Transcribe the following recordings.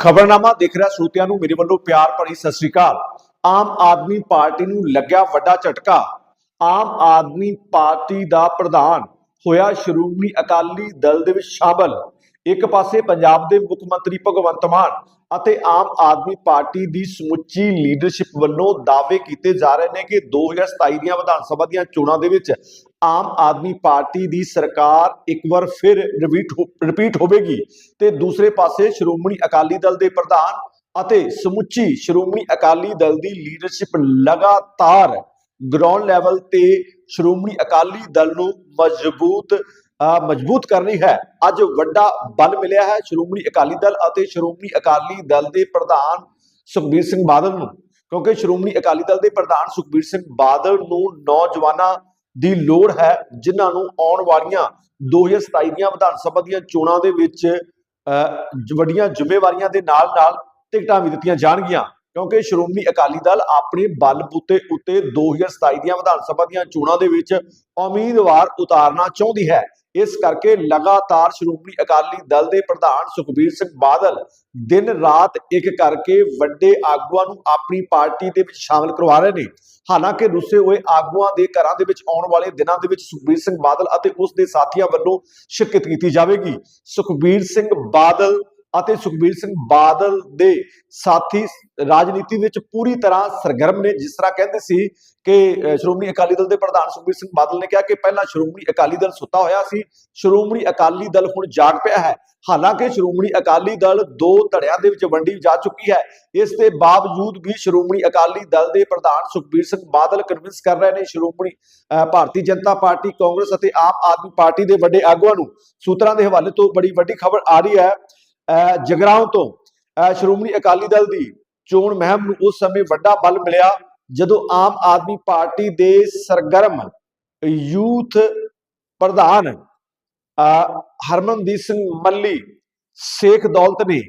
ਖਬਰਨਾਮਾ ਦੇਖ ਰਿਹਾ ਸਰੋਤਿਆਂ ਨੂੰ, ਮੇਰੇ ਵੱਲੋਂ ਪਿਆਰ ਭਰੀ ਸਤਿ ਸ੍ਰੀ ਅਕਾਲ। ਆਮ ਆਦਮੀ ਪਾਰਟੀ ਨੂੰ ਲੱਗਿਆ ਵੱਡਾ ਝਟਕਾ। ਆਮ ਆਦਮੀ ਪਾਰਟੀ ਦਾ ਪ੍ਰਧਾਨ ਹੋਇਆ ਸ਼੍ਰੋਮਣੀ ਅਕਾਲੀ ਦਲ ਦੇ ਵਿੱਚ ਸ਼ਾਮਲ। ਇੱਕ ਪਾਸੇ ਪੰਜਾਬ ਦੇ ਮੁੱਖ ਮੰਤਰੀ ਭਗਵੰਤ ਮਾਨ ਅਤੇ ਆਮ ਆਦਮੀ ਪਾਰਟੀ ਦੀ ਸਮੁੱਚੀ ਲੀਡਰਸ਼ਿਪ ਵੱਲੋਂ ਦਾਅਵੇ ਕੀਤੇ ਜਾ ਰਹੇ ਨੇ ਕਿ 2027 ਦੀਆਂ ਵਿਧਾਨ ਸਭਾ ਦੀਆਂ ਚੋਣਾਂ ਦੇ ਵਿੱਚ ਆਮ ਆਦਮੀ ਪਾਰਟੀ ਦੀ ਸਰਕਾਰ ਇੱਕ ਵਾਰ ਫਿਰ ਰਿਪੀਟ ਰਿਪੀਟ ਹੋਵੇਗੀ ਤੇ ਦੂਸਰੇ ਪਾਸੇ ਸ਼੍ਰੋਮਣੀ ਅਕਾਲੀ ਦਲ ਦੇ ਪ੍ਰਧਾਨ ਅਤੇ ਸਮੁੱਚੀ ਸ਼੍ਰੋਮਣੀ ਅਕਾਲੀ ਦਲ ਦੀ ਲੀਡਰਸ਼ਿਪ ਲਗਾਤਾਰ ਗਰਾਊਂਡ ਲੈਵਲ ਤੇ ਸ਼੍ਰੋਮਣੀ ਅਕਾਲੀ ਦਲ ਨੂੰ ਮਜ਼ਬੂਤ ਅ, ਮਜ਼ਬੂਤ ਕਰਨੀ ਹੈ। ਅੱਜ ਵੱਡਾ ਬਲ ਮਿਲਿਆ ਹੈ ਸ਼੍ਰੋਮਣੀ ਅਕਾਲੀ ਦਲ ਅਤੇ ਸ਼੍ਰੋਮਣੀ ਅਕਾਲੀ ਦਲ ਦੇ ਪ੍ਰਧਾਨ ਸੁਖਬੀਰ ਸਿੰਘ ਬਾਦਲ ਨੂੰ। ਕਿਉਂਕਿ ਸ਼੍ਰੋਮਣੀ ਅਕਾਲੀ ਦਲ ਦੇ ਪ੍ਰਧਾਨ ਸੁਖਬੀਰ ਸਿੰਘ ਬਾਦਲ ਨੂੰ ਨੌਜਵਾਨਾਂ ਦੀ ਲੋੜ ਹੈ ਜਿਨ੍ਹਾਂ ਨੂੰ ਆਉਣ ਵਾਲੀਆਂ 2027 ਦੀਆਂ ਵਿਧਾਨ ਸਭਾ ਦੀਆਂ ਚੋਣਾਂ ਦੇ ਵਿੱਚ ਅ, ਵੱਡੀਆਂ ਜ਼ਿੰਮੇਵਾਰੀਆਂ ਦੇ ਨਾਲ-ਨਾਲ ਟਿਕਟਾਂ ਵੀ ਦਿੱਤੀਆਂ ਜਾਣਗੀਆਂ। ਕਿਉਂਕਿ ਸ਼੍ਰੋਮਣੀ ਅਕਾਲੀ ਦਲ ਆਪਣੇ ਬਲਬੂਤੇ ਉੱਤੇ 2027 ਦੀਆਂ ਵਿਧਾਨ ਸਭਾ ਦੀਆਂ ਚੋਣਾਂ ਦੇ ਵਿੱਚ ਉਮੀਦਵਾਰ ਉਤਾਰਨਾ ਚਾਹੁੰਦੀ ਹੈ। ਇਸ ਕਰਕੇ ਲਗਾਤਾਰ ਸ਼੍ਰੋਮਣੀ ਅਕਾਲੀ ਦਲ ਦੇ ਪ੍ਰਧਾਨ ਸੁਖਬੀਰ ਸਿੰਘ ਬਾਦਲ ਦਿਨ ਰਾਤ ਇੱਕ ਕਰਕੇ ਵੱਡੇ ਆਗੂਆਂ ਨੂੰ ਆਪਣੀ ਪਾਰਟੀ ਦੇ ਵਿੱਚ ਸ਼ਾਮਲ ਕਰਵਾ ਰਹੇ ਨੇ। ਹਾਲਾਂਕਿ ਰੁੱਸੇ ਹੋਏ ਆਗੂਆਂ ਦੇ ਘਰਾਂ ਦੇ ਵਿੱਚ ਆਉਣ ਵਾਲੇ ਦਿਨਾਂ ਦੇ ਵਿੱਚ ਸੁਖਬੀਰ ਸਿੰਘ ਬਾਦਲ ਅਤੇ ਉਸ ਦੇ ਸਾਥੀਆਂ ਵੱਲੋਂ ਸ਼ਿਰਕਤ ਕੀਤੀ ਜਾਵੇਗੀ। ਸੁਖਬੀਰ ਸਿੰਘ ਬਾਦਲ ਅਤੇ ਸੁਖਬੀਰ ਸਿੰਘ ਬਾਦਲ ਦੇ ਸਾਥੀ ਰਾਜਨੀਤੀ ਵਿੱਚ ਪੂਰੀ ਤਰ੍ਹਾਂ ਸਰਗਰਮ ਨੇ ਜਿਸ ਤਰ੍ਹਾਂ ਕਹਿੰਦੇ ਸੀ ਕਿ ਸ਼੍ਰੋਮਣੀ ਅਕਾਲੀ ਦਲ ਦੇ ਪ੍ਰਧਾਨ ਸੁਖਬੀਰ ਸਿੰਘ ਬਾਦਲ ਨੇ ਕਿਹਾ ਕਿ ਪਹਿਲਾਂ ਸ਼੍ਰੋਮਣੀ ਅਕਾਲੀ ਦਲ ਸੁੱਤਾ ਹੋਇਆ ਸੀ ਸ਼੍ਰੋਮਣੀ ਅਕਾਲੀ ਦਲ ਹੁਣ ਜਾਗ ਪਿਆ ਹੈ। ਹਾਲਾਂਕਿ ਸ਼੍ਰੋਮਣੀ ਅਕਾਲੀ ਦਲ ਦੋ ਧੜਿਆਂ ਦੇ ਵਿੱਚ ਵੰਡੀ ਜਾ ਚੁੱਕੀ ਹੈ। ਇਸ ਦੇ ਬਾਵਜੂਦ ਵੀ ਸ਼੍ਰੋਮਣੀ ਅਕਾਲੀ ਦਲ ਦੇ ਪ੍ਰਧਾਨ ਸੁਖਬੀਰ ਸਿੰਘ ਬਾਦਲ ਕਨਵਿੰਸ ਕਰ ਰਹੇ ਨੇ ਸ਼੍ਰੋਮਣੀ ਅਹ, ਭਾਰਤੀ ਜਨਤਾ ਪਾਰਟੀ ਕਾਂਗਰਸ ਅਤੇ ਆਮ ਆਦਮੀ ਪਾਰਟੀ ਦੇ ਵੱਡੇ ਆਗੂਆਂ ਨੂੰ ਸੂਤਰਾਂ ਦੇ ਹਵਾਲੇ ਤੋਂ ਬੜੀ ਵੱਡੀ ਖਬਰ ਆ ਰਹੀ ਹੈ ਜਗਰਾਉਂ ਤੋਂ ਸ਼੍ਰੋਮਣੀ ਅਕਾਲੀ ਦਲ ਦੀ ਚੋਣ ਮਹਿਮ ਨੂੰ ਉਸ ਸਮੇਂ ਵੱਡਾ ਬਲ ਮਿਲਿਆ ਜਦੋਂ ਆਮ ਆਦਮੀ ਪਾਰਟੀ ਦੇ ਸਰਗਰਮ ਯੂਥ ਪ੍ਰਧਾਨ ਅਹ, ਹਰਮਨਦੀਪ ਸਿੰਘ ਮੱਲੀ ਸ਼ੇਖ ਦੌਲਤ ਨੇ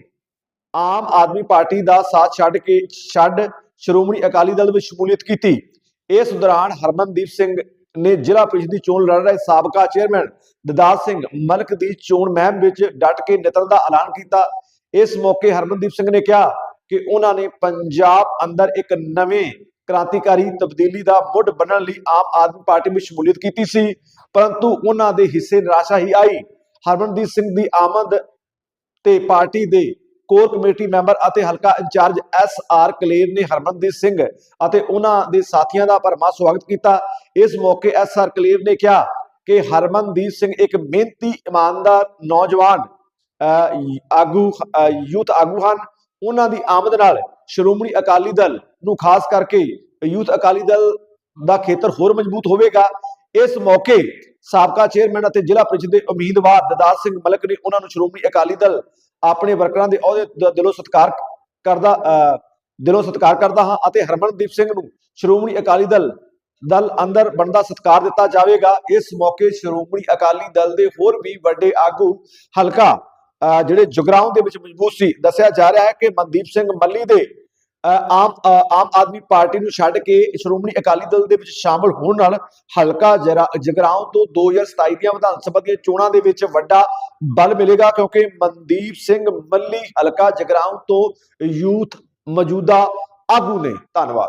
ਆਮ ਆਦਮੀ ਪਾਰਟੀ ਦਾ ਸਾਥ ਛੱਡ ਕੇ ਛੱਡ ਸ਼੍ਰੋਮਣੀ ਅਕਾਲੀ ਦਲ ਵਿੱਚ ਸ਼ਮੂਲੀਅਤ ਕੀਤੀ। ਇਸ ਦੌਰਾਨ ਹਰਮਨਦੀਪ ਸਿੰਘ ਨੇ ਜ਼ਿਲ੍ਹਾ ਪ੍ਰੀਸ਼ਦ ਦੀ ਚੋਣ ਲੜ ਰਹੇ ਸਾਬਕਾ ਚੇਅਰਮੈਨ ਦਦਾਰ ਸਿੰਘ ਮਲਕ ਦੀ ਚੋਣ ਮੁਹਿੰਮ ਵਿੱਚ ਡਟ ਕੇ ਨਿਤਰਨ ਦਾ ਐਲਾਨ ਕੀਤਾ। ਇਸ ਮੌਕੇ ਹਰਮਨਦੀਪ ਸਿੰਘ ਨੇ ਕਿਹਾ ਕਿ ਉਹਨਾਂ ਨੇ ਪੰਜਾਬ ਅੰਦਰ ਇੱਕ ਨਵੇਂ ਕ੍ਰਾਂਤੀਕਾਰੀ ਤਬਦੀਲੀ ਦਾ ਮੁੱਢ ਬਣਨ ਲਈ ਆਮ ਆਦਮੀ ਪਾਰਟੀ ਵਿੱਚ ਸ਼ਮੂਲੀਅਤ ਕੀਤੀ ਸੀ, ਪਰੰਤੂ ਉਹਨਾਂ ਦੇ ਹਿੱਸੇ ਨਿਰਾਸ਼ਾ ਹੀ ਆਈ। ਹਰਮਨਦੀਪ ਸਿੰਘ ਦੀ ਆਮਦ ਤੇ ਪਾਰਟੀ ਦੇ ਕੋਰ ਕਮੇਟੀ ਮੈਂਬਰ ਅਤੇ ਹਲਕਾ ਇੰਚਾਰਜ ਐਸ ਆਰ ਕਲੇਰ ਨੇ ਹਰਮਨਦੀਪ ਸਿੰਘ ਅਤੇ ਉਹਨਾਂ ਦੇ ਸਾਥੀਆਂ ਦਾ ਭਰਮਾ ਸਵਾਗਤ ਕੀਤਾ। ਇਸ ਮੌਕੇ ਐਸ ਆਰ ਕਲੇਰ ਨੇ ਕਿਹਾ ਕਿ ਹਰਮਨਦੀਪ ਸਿੰਘ ਇੱਕ ਮਿਹਨਤੀ ਇਮਾਨਦਾਰ ਨੌਜਵਾਨ ਅਹ, ਆਗੂ ਅਹ, ਯੂਥ ਆਗੂ ਹਨ। ਉਹਨਾਂ ਦੀ ਆਮਦ ਨਾਲ ਸ਼੍ਰੋਮਣੀ ਅਕਾਲੀ ਦਲ ਨੂੰ ਖਾਸ ਕਰਕੇ ਯੂਥ ਅਕਾਲੀ ਦਲ ਦਾ ਖੇਤਰ ਹੋਰ ਮਜ਼ਬੂਤ ਹੋਵੇਗਾ। ਇਸ ਮੌਕੇ ਸਾਬਕਾ ਚੇਅਰਮੈਨ ਅਤੇ ਜ਼ਿਲ੍ਹਾ ਪ੍ਰੀਸ਼ਦ ਦੇ ਉਮੀਦਵਾਰ ਦਦਾਰ ਸਿੰਘ ਮਲਕ ਨੇ ਉਹਨਾਂ ਨੂੰ ਸ਼੍ਰੋਮਣੀ ਅਕਾਲੀ ਦਲ ਆਪਣੇ ਵਰਕਰਾਂ ਦੇ ਅਹੁਦੇ ਦਾ ਦਿਲੋਂ ਸਤਿਕਾਰ ਕਰਦਾ ਦਿਲੋਂ ਸਤਿਕਾਰ ਕਰਦਾ ਹਾਂ ਅਤੇ ਹਰਮਨਦੀਪ ਸਿੰਘ ਨੂੰ ਸ਼੍ਰੋਮਣੀ ਅਕਾਲੀ ਦਲ ਦਲ ਅੰਦਰ ਬਣਦਾ ਸਤਿਕਾਰ ਦਿੱਤਾ ਜਾਵੇਗਾ। ਇਸ ਮੌਕੇ ਸ਼੍ਰੋਮਣੀ ਅਕਾਲੀ ਦਲ ਦੇ ਹੋਰ ਵੀ ਵੱਡੇ ਆਗੂ ਹਲਕਾ ਅਹ, ਜਿਹੜੇ ਜੁਗਰਾਉਂ ਦੇ ਵਿੱਚ ਮਜ਼ਬੂਤ ਸੀ ਦੱਸਿਆ ਜਾ ਰਿਹਾ ਹੈ ਕਿ ਮਨਦੀਪ ਸਿੰਘ ਮੱਲੀ ਦੇ ਆਮ ਆਮ ਆਦਮੀ ਪਾਰਟੀ ਨੂੰ ਛੱਡ ਕੇ ਸ਼੍ਰੋਮਣੀ ਅਕਾਲੀ ਦਲ ਦੇ ਵਿੱਚ ਸ਼ਾਮਲ ਹੋਣ ਨਾਲ ਹਲਕਾ ਜਰਾ- ਜਗਰਾਉਂ ਤੋਂ 2027 ਦੀਆਂ ਵਿਧਾਨ ਸਭਾ ਦੀਆਂ ਚੋਣਾਂ ਦੇ ਵਿੱਚ ਵੱਡਾ ਬਲ ਮਿਲੇਗਾ ਕਿਉਂਕਿ ਮਨਦੀਪ ਸਿੰਘ ਮੱਲੀ ਹਲਕਾ ਜਗਰਾਉਂ ਤੋਂ ਯੂਥ ਮੌਜੂਦਾ ਆਗੂ ਨੇ। ਧੰਨਵਾਦ।